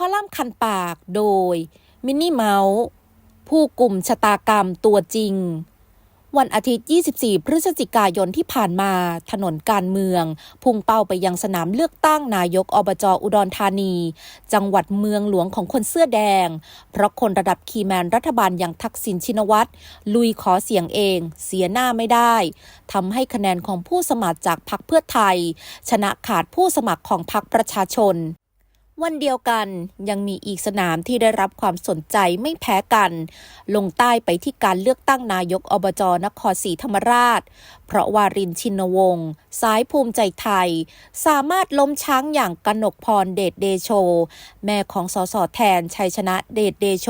ข้อล่ำคันปากโดยมินนี่เมาส์ผู้กลุ่มชะตากรรมตัวจริง วันอาทิตย์ 24 พฤศจิกายนที่ผ่านมา ถนนการเมือง พุ่งเป้าไปยังสนามเลือกตั้งนายกอบจอุดรธานี จังหวัดเมืองหลวงของคนเสื้อแดง เพราะคนระดับคีแมนรัฐบาลอย่างทักษิณชินวัตรลุยขอเสียงเอง เสียหน้าไม่ได้ทำให้คะแนนของผู้สมัครจากพรรคเพื่อไทย ชนะขาดผู้สมัครของพรรคประชาชน วันเดียวกันยังมีอีกสนามที่ได้รับความสนใจไม่แพ้กัน ลงใต้ไปที่การเลือกตั้งนายกอบจนครศรีธรรมราช เพราะวารินชินวงศ์สายภูมิใจไทย สามารถล้มช้างอย่างกนกพรเดชเดโช แม่ของสสแทนชัยชนะเดชเดโช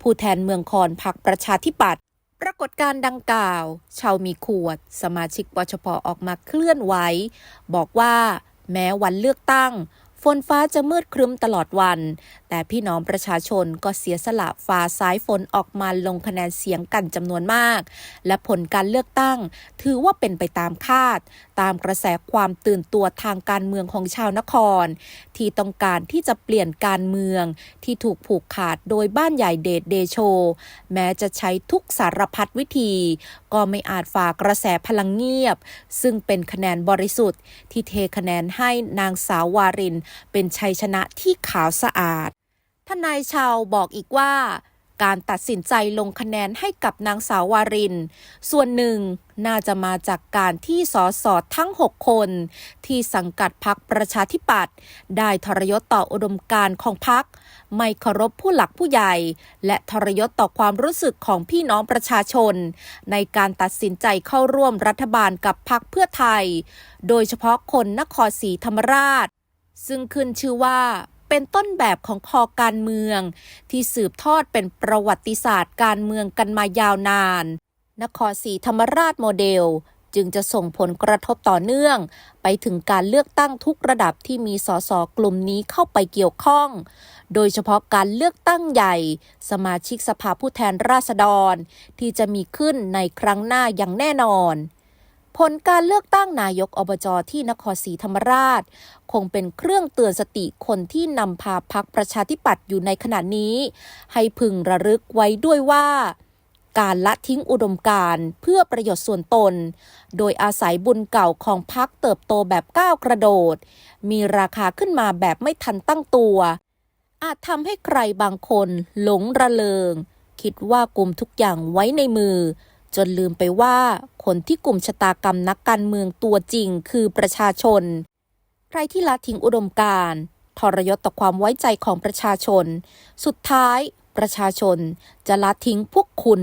ผู้แทนเมืองคอนพักประชาธิปัตย์ปรากฏการ์ดังกล่าว ชาวมีขวด สมาชิกปชปออกมาเคลื่อนไหวบอกว่า แม้วันเลือกตั้ง ฝนฟ้าจะมืดครึ้มตลอดวัน แต่พี่น้องประชาชนก็เสียสละฟ้าสายฝนออกมาลงคะแนนเสียงกันจำนวนมาก และผลการเลือกตั้ง ถือว่าเป็นไปตามคาด ตามกระแสความตื่นตัวทางการเมืองของชาวนคร ที่ต้องการที่จะเปลี่ยนการเมืองที่ถูกผูกขาดโดยบ้านใหญ่เดชเดโช แม้จะใช้ทุกสารพัดวิธี ก็ไม่อาจฝ่ากระแสพลังเงียบ ซึ่งเป็นคะแนนบริสุทธิ์ ที่เทคะแนนให้นางสาววาริน เป็นชัยชนะที่ขาวสะอาด ทนายชาวบอกอีกว่าการตัดสินใจลงคะแนนให้กับนางสาววาริน ส่วนหนึ่งน่าจะมาจากการที่สสทั้ง 6 คน ที่สังกัดพักประชาธิปัตย์ได้ทรยศต่ออุดมการของพัก ไม่เคารพผู้หลักผู้ใหญ่ และทรยศต่อความรู้สึกของพี่น้องประชาชน ในการตัดสินใจเข้าร่วมรัฐบาลกับพักเพื่อไทย โดยเฉพาะคนนครศรีธรรมราช ซึ่งขึ้นชื่อว่า เป็นต้นแบบของคอการเมือง ที่สืบทอดเป็นประวัติศาสตร์การเมืองกันมายาวนาน นครศรีธรรมราชโมเดลจึงจะส่งผลกระทบต่อเนื่อง ไปถึงการเลือกตั้งทุกระดับที่มีสสกลุ่มนี้เข้าไปเกี่ยวข้อง โดยเฉพาะการเลือกตั้งใหญ่ สมาชิกสภาผู้แทนราษฎร ที่จะมีขึ้นในครั้งหน้าอย่างแน่นอน ผลการเลือกตั้งนายกอบจที่นครศรีธรรมราช คงเป็นเครื่องเตือนสติคนที่นำพาพักประชาธิปัตย์อยู่ในขณะนี้ ให้พึงระลึกไว้ด้วยว่า การละทิ้งอุดมการเพื่อประโยชน์ส่วนตน โดยอาศัยบุญเก่าของพักเติบโตแบบก้าวกระโดด มีราคาขึ้นมาแบบไม่ทันตั้งตัว อาจทำให้ใครบางคนหลงระเริง คิดว่ากลุ่มทุกอย่างไว้ในมือ จนลืมไปว่า คนที่กลุ่มชะตากรรมนักการเมืองตัวจริงคือประชาชน ใครที่ละทิ้งอุดมการทรยศต่อความไว้ใจของประชาชน สุดท้ายประชาชนจะละทิ้งพวกคุณ